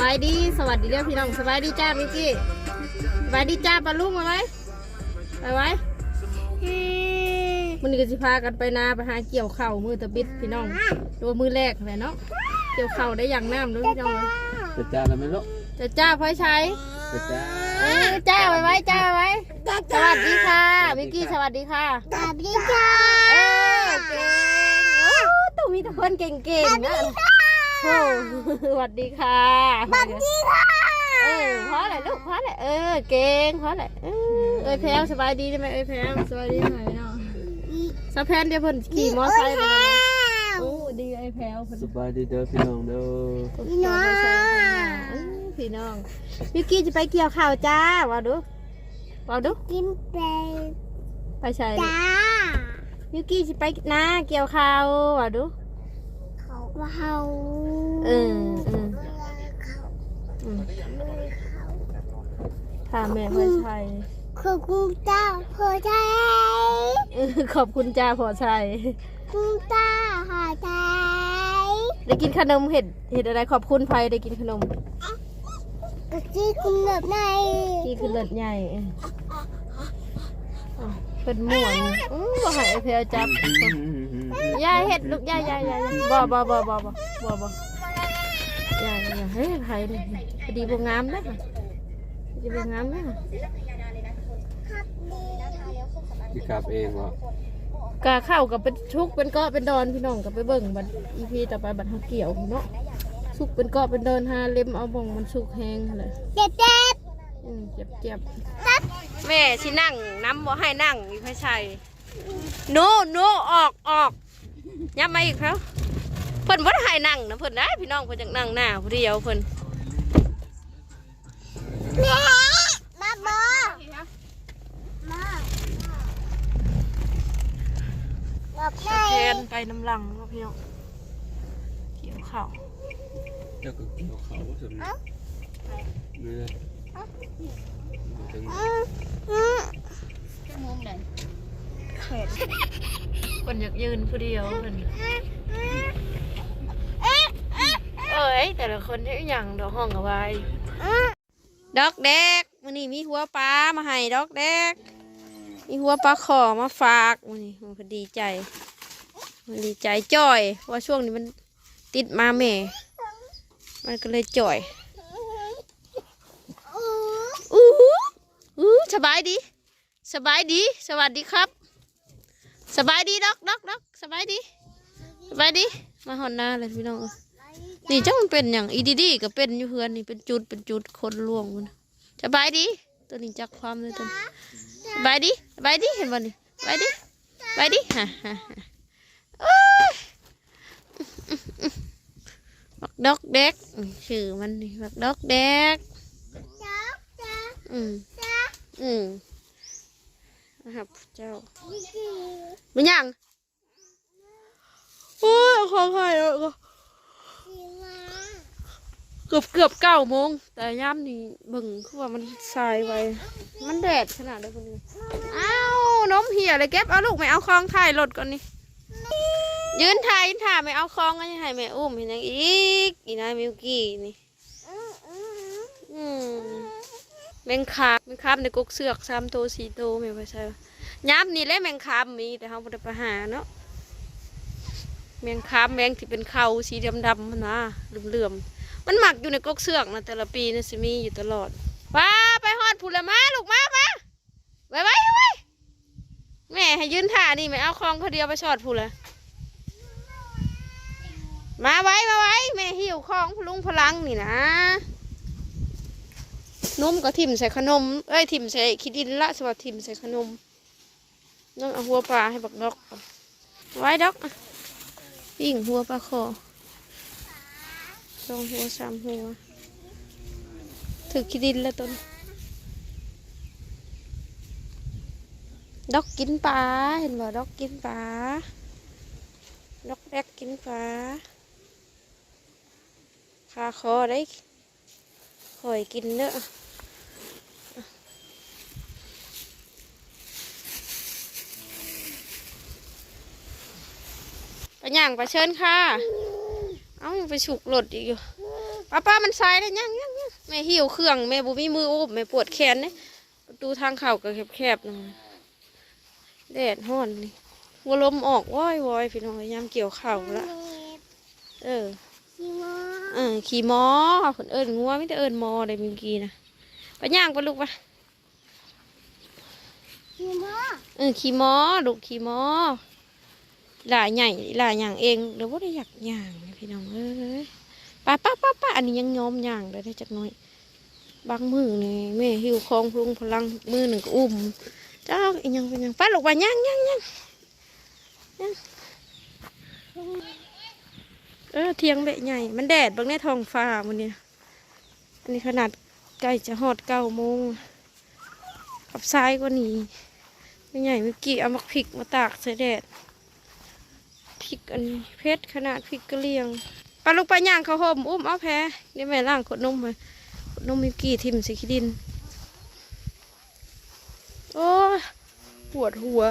บายดีสวัสดีเด้อพี่น้องสบายดีจ้ามิกกี้สบายดีจ้าปลาลุงมาไว้ไปไว้มันนี้ก็สิพากันไปนาไปหาเกี่ยวเข่าวมือตะบิดพี่น้องตัวมือแรกเลยเนาะเกี่ยวเข่าวได้อย่างน้ำเลยพี่น้องจะจ้าแล้วไหมลูกจะจ้าพ่อยใช้จะจ้าเอ้ยจ้าไว้ไว้จ้าไว้ไว้สวัสดีค่ะมิกกี้สวัสดีค่ะสวัสดีค่ะเออเก่งโอ้ต้องมีแต่คนเก่งๆนะ โอ้สวัสดีค่ะสวัสดีค่ะเออเพราะอะไรลูกเพราะอะไรเออเก่งเพราะอะไรเออเอ้ยแพลวสบายดีได้ไหมเอ้ยแพลวสบายดีไหมเนาะสะแพนเดี๋ยวเพิ่นขี่มอไซค์ไปเลยโอ้ดีไอ้แพลวเพิ่นสบายดีเด้อพี่น้องเด้อขี่มอไซค์ไปมาเออพี่น้องมิกกี้จะไปเกี่ยวข้าวจ้าว่าดูว่าดูกินไปไปใช่จ้ามิกกี้จะไปนาเกี่ยวข้าวว่าดู เขาเขาเออเออเขาอืมถามแม่พ่อชัยคือคุณตาพอใจเออขอบคุณจ้าพ่อชัยคุณตาหาใจได้กินขนมเห็ดเห็ดอะไรขอบคุณไฟได้กินขนมกะจีคุณแบบไหนที่คือเลิศใหญ่เอออะเป็นม่วนอื้อบ่ให้เพลจับ ยายเห็ดลูกยายยายยายบ่บ่บ่บ่บ่บ่บ่ยายยายเฮ้ยไผนี่พอดีบ่งามนะพอดีบ่งามนะพี่กลับเองวะกะเข้ากับเป็นชุกเป็นเกาะเป็นดอนพี่น้องกับไปเบิ่งบัดอีพีต่อไปบัดเฮาเกี่ยวเนาะสุกเป็นเกาะเป็นดอนหาเล็มเอาบ่งมันสุกแห้งหั่นแหละเจ็บเจ็บอืมเจ็บเจ็บแม่สินั่งน้ำบ่ให้นั่งอีพระชัยโนโนออกออก ย้ำมาอีกครับเพิ่นบ่ได้ให้นั่งนะเพิ่นได้พี่น้องเพิ่นจังนั่งหน้าผู้เดียวเพิ่นมาบอมาแบบไหนแทนไปน้ำลังเนาะพี่น้องเกี่ยวข้าวเจ้าก็เกี่ยวเขาสมเนื้อถึงอืมอืมเพิ่นอยากยืนผู้เดียวเพิ่นเอ้ยแต่ละคนเฮ็ดอหย่างดอกห้องเอาไว้ดอกแดกมื้อนี้มีหัวปลามาให้ดอกแดก มีหัวปลาขอมาฝากมื้อนี้มันก็ดีใจมันดีใจจ่อยเพราะว่าช่วงนี้มันติดมาแม่ มันก็เลยจ่อยอู้หูอู้สบายดี สบายดี สวัสดีครับ สบายดีดอกดอกดอกสบายดีสบายดี มาหอนหน้าเลยพี่น้องเอ้ยนี่เจังมันเป็นอย่างอีดีดีก็เป็นอยู่เฮือนนี่เป็นจุดเป็นจุดคนล่วงมันสบายดี ตัวนี้จักความเลยตัวนี้สบายดีสบายดีเห็นบ่นี่สบายดีสบายดีฮ่าฮ่าฮ่าโอ้ยบักดอกแดกชื่อมันนี่บักดอกแดกอืมอืม นะครับ เจ้าวิกิมันยังโอ้ยขอใครแล้วก็สีมาเกือบเกือบเก้าโมง แต่ย่ำนี่เบิ่งคือว่ามันสายไวมันแดดขนาดได้คนนี้อ้าวน้มเหี่ยเลยเก็บเอาลูกไม่เอาคลองถ่ายรถก่อนนี่ยืนถ่ายยืนถ่ายไม่เอาคลองก็ยังให้แม่อุ้มเห็นยังอีกอีนายมิวกี้นี่อืมอืมอืม แมงคาบแมงคาบในกกเสือกสามโตสี่โตไม่ว่าใช่ย้ำนี่แหละแมงคาบมีแต่เขาไม่ได้ไปหาเนาะแมงคาบแมงที่เป็นเขาสีดำดำนะเหลื่อมๆมันหมักอยู่ในกกเสือกนะแต่ละปีนะสิมีอยู่ตลอดว้าไปฮอดผุละมาลูกมามาไว้ไว้ไว้แม่ให้ยืนท่านี่ไม่เอาคลองเขาเดียวไปชอดผุละมาไว้มาไว้แม่หิวคลองพลุงพลังนี่นะ นมก็ทิ่มใส่ขนมเอ้ยทิ่มใส่ขี้ดินละสวัสดิ์ทิ่มใส่ขนมน้องเอาหัวปลาให้บักดอกไว้ดอกอะปิ้งหัวปลาคอสองหัวสามหัวถือขี้ดินล้วต้นดอกกินปลาเห็นบ่ดอกกินปลาดอกแรกกินปลาคาคอได้คอยกินเนอะ ย่างไปเชิญค่ะ เอ้ายังไปฉุกรถอีกอยู่ป้าป้ามันสายได้ยังยังยังแม่หิวเครื่องแม่บุมีมือโอบแม่ปวดแขนเนี่ยประตูทางเข้าก็แคบๆนึงแดดห้อนนี่หัวลมออกว้อยว้อยพี่น้องยามเกี่ยวเข่าวละเออขี้โมเออขี่มอคนเอิญงัวไม่ได้เอิญมอเลยเมื่อกี้นะไปย่างไปลูกไปขี้โมเออขี่มอลูกขี่มอ หลายใหญ่หลายอย่างเองเดี๋ยวว่าได้อยากอย่างพี่น้องเอ้ยป้าป้าป้าป้าอันนี้ยังยอมอย่างเลยได้จักหน่อย บางมือนี่แม่หิวคองพลุงพลังมือหนึ่งก็อุ้มเจ้าอีหยังเป็นยังป้าลูกไปย่างย่างย่างย่างเออเทียงเละใหญ่ มันแดดบางในท้องฟ้ามันเนี่ยอันนี้ขนาดใกล้จะหอดเก้าโมงกับซ้ายกว่านี้ไม่ใหญ่เมื่อกี้เอามาพริกมาตากใส่แดด ริกอันเพชรขนาดพริกกระเลียงปลาลูกปลาย่างเขาวห่มอุ้มเอาแพ้นี่แม่ล่างขดนมเลยขดนมมิวกี้ทิมส่ขี้ดิน โอ้ปวดหัว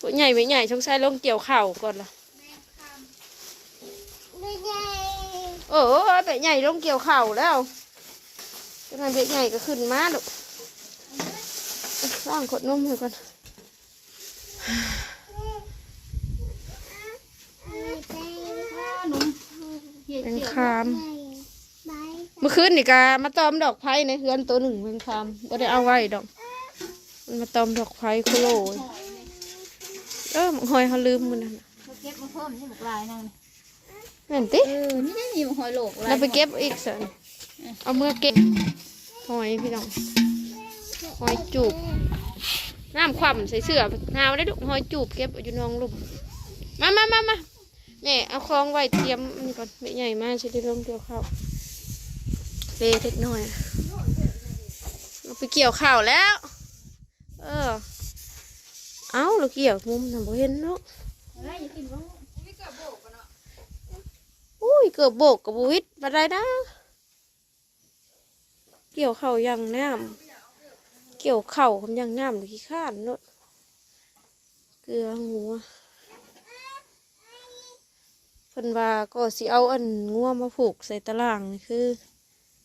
ปวดใหญ่ไม่ใหญ่ชงใส่ลงเกี่ยวเข่าก่อนล่ะไม่ใช่เออเบะใหญ่ลงเกี่ยวเข่าแล้วจังไงเบะใหญ่ก็ขึ้นมาลูกร่างขดนมให้ก่อน เป็นคามใบเมื่อคืนนี่กามาตอมดอกไผ่ในเฮือนตัวหนึ่งเป็นคามก็ได้เอาไว้ดอก มันมาตอมดอกไผ่โคโลยเออมันหอยเขาลืมมันนั่นน่ะเขาเก็บมาเพิ่มที่หมกลายนั่นแม่นติเออนี่ได้มีหอยโหลกลายเราไปเก็บอีกสิเอาเมื่อเก็บหอยพี่น้องหอยจูบน้ำคว่ำใส่เสื้อหาวได้ดุหอยจูบเก็บอยู่นองลุ่มมามามามา แม่เอาคลองไว้เตรียมอันนี่ก่อนไม่ใหญ่มากใช่ได้ลงเกี่ยวข้าวเปเล็กน้อยเราไปเกี่ยวข้าวแล้ว เออ เอาเราเกี่ยวมุมทำบ่เห็นเนาะอุ้ยเกือบโบกกับบุวิดมาได้นะ เกี่ยวเข้ายังน้ำเกี่ยวเข่าคำยังน้ำหรือขี้ข้านเนอะเกลือหัว พิ่นว่าก็สิเอาอันงัวมาผูกใส่ตารางนี่คือ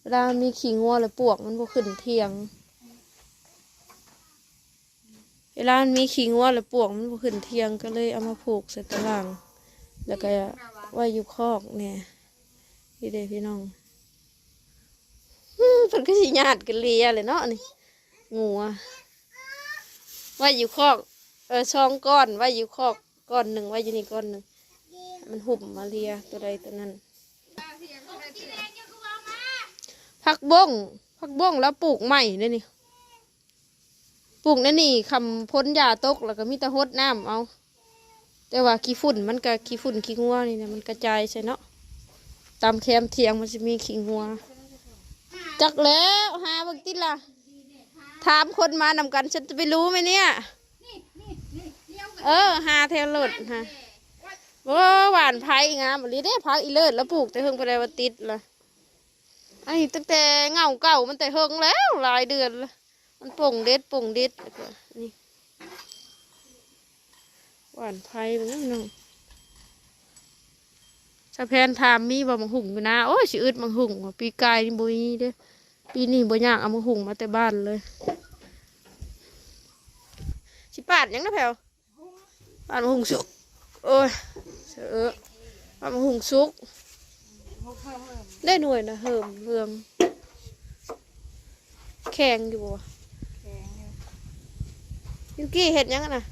เวลามีขี้งัวแล้วปวกมันบ่ขึ้นเทียง เวลามันมีขี้งัวแล้วปวกมันบ่ขึ้นเทียงก็เลยเอามาผูกใส่ตาราง แล้วก็ไว้อยู่คอกเนี่ยพี่เด้พี่น้องอื้อเพิ่นก็สิญาติกันเลียเลยเนาะนี่งูอะไว่าอยู่คอกเออช่องก้อนไว่าอยู่คอกก้อนหนึ่งไว่าอยู่นี่ก้อนหนึ่ง มันหุ่มมาเลียตัวใดตัวนั้นผักบ้งผักบ้งแล้วปลูกใหม่เนี่ยนี่ปลูกนั่นนี่คำพ้นยาตกแล้วก็มีต่หดน้ำเอา แต่ว่าขี้ฝุ่นมันก็ขี้ฝุ่นขี้งัวนี่นะมันกระจายใช่เนาะตามแคมเทียงมันจะมีขี้งัวจักแล้วหาบางติล่ะถามคนมานำกันฉันจะไปรู้ไหมเนี่ย เออ หาเทลดฮะ ว่าหวานไผ่งามบริได้พักอีเลิศแล้วปลูกแต่เฮิงไปได้ว่าติดละอันนี้ตั้งแต่เงาเก่ามันแต่เฮิงแล้วหลายเดือนละมันป่งเด็ดป่งเด็ดแล้วก็นี่หวานไผ่มันน้องสะแพนถามมีบ่มังหุ่งอยู่นะโอ้ยสิอึดมังหุงว่ะปีกายนี่บ่มีเด้ปีนี้บ่ยากเอามาหุงมาแต่บ้านเลยสิปาดยังนะแผวปาดมาหุงสุกโอ้ยเสือปาดมาหุง สุกได้หน่วยนะเหิมเรืองแข็งอยู่บ่วะยูกี้เห็ดหยังอะนะ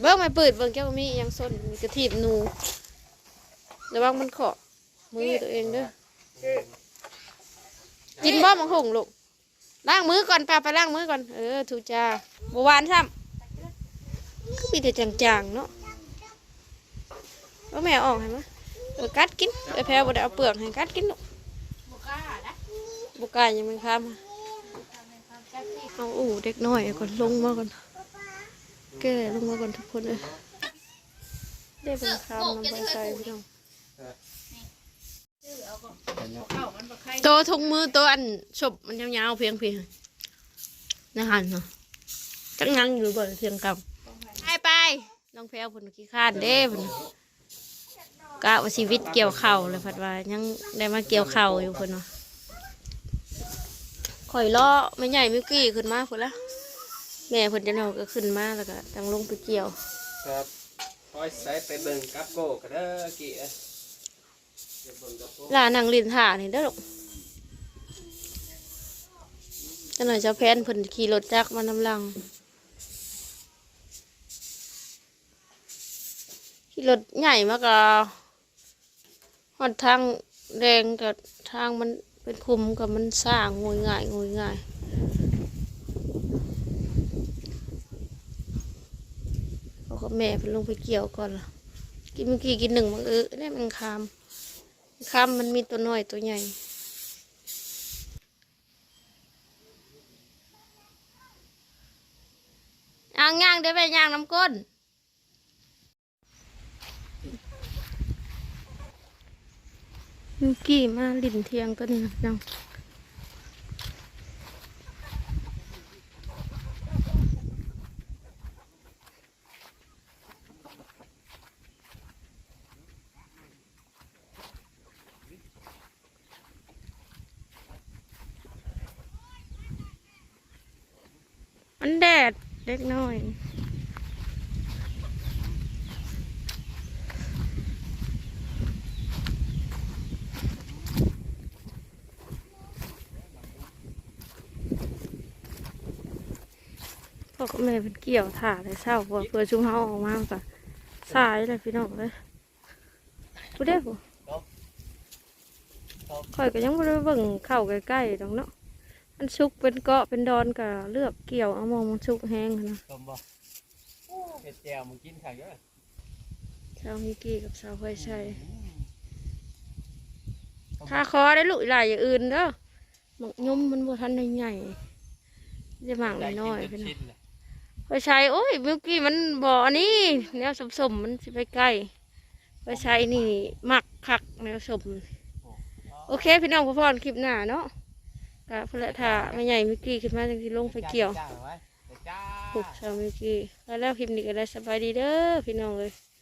เบิ้งไม่เปิดเบิ้งเจ้ามีอิหยังส้นมีกระถีบหนูระวังมันเขาะมือตัวเองเด้อกินบ่มังหุงลูกล้างมือก่อนป้าไปล้างมือก่อนเออถูจ้าบหวานซ้ำก็มีแต่จางๆเนาะ ว่าแม่ออกให้มั้ยเออกัดกินไอแพ้บ่ได้เอาเปลือกให้กัดกินลูกบุกล้ายังไม่ข้ามมาเอาอู่เด็กน้อยก่อนลงมาก่อนแก่ลงมาก่อนทุกคนเลยได้เป็นข้ามนำไปใส่พี่น้องโตวทุงมือตัวอันฉบมันยาวๆเพียงเพียงนะฮันเนาะจังงังอยู่บ่เพียงกับไปไปน้องแพรวเพิ่นขี้ข้านเด้เพิ่น กะว่าชีวิตเกี่ยวเข่าวเลยพัดว่ายังได้มาเกี่ยวเข่าวอยู่เพิ่นว่าข่อยล้อไม่ใหญ่มิวกี้ขึ้นมาเพิ่นละแม่เพิ่นจะเอาก็ขึ้นมาแล้วก็ตั้งลงไปเกี่ยว ครับคอยใส่ไปเบิ่งกับโก้กันเด้อกี่เอ้ยไปเบิ่งกับโก้ลานังลินถ่านี่เด้อลูกจังหน่อยเจ้าแพนเพิ่นขี่รถจักรมานำหลังขี่รถใหญ่มากก็ หอดทางแดงกับทางมันเป็นคุมกับมันสร้างงวยง่ายงวยง่ายเอากับแม่เพิ่นลงไปเกี่ยวก่อนล่ะกินเมื่อกี้กินหนึ่งมังเออได้มันคามคามมันมีตัวน้อยตัวใหญ่อ่างย่างได้ไหมย่างน้ำก้น เมื่อกี้มาลินเทียงต้นนะจังมันแดดเล็กน้อย พ่อกับแม่เป็นเกี่ยวถ่าแต่เศร้าเพราะว่าเพื่อชุ่มเฮาออกมาก็สายเลยพี่น้องเลยพูดได้ปะข่อยก็ยังไม่ได้เบิ่งเข้าใกล้ๆดอกเนาะมันสุกเป็นเกาะเป็นดอนก็เลือกเกี่ยวเอามองมันสุกแห้งนะต้มบ่เฮ็ดแจวมึงกินข้าวเยอะสาวมิกกี้กับสาวไฟชัยถ้าคอได้ลูกหลายอย่างอื่นเด้อหมกยุ่มมันบ่ทันได้ใหญ่จะหมากน้อยๆพี่น้องชิ้นเลย ไปใช้โอ้ยมิวกี้มันบ่อนี่แนวสมๆมันสิไปใกล้ไปใช้นี่หมักคักแนวสมโอเคพี่น้องพ่อพรคลิปหน้าเนาะกะเพื่อถ้าไม่ใหญ่มิวกี้ขึ้นมาจังสิลงไปเกี่ยวจ้าไว้จ้าปลูกชาวมิวกี้แล้วแล้วคลิปนี้ก็ได้สบายดีเด้อพี่น้องเลยจ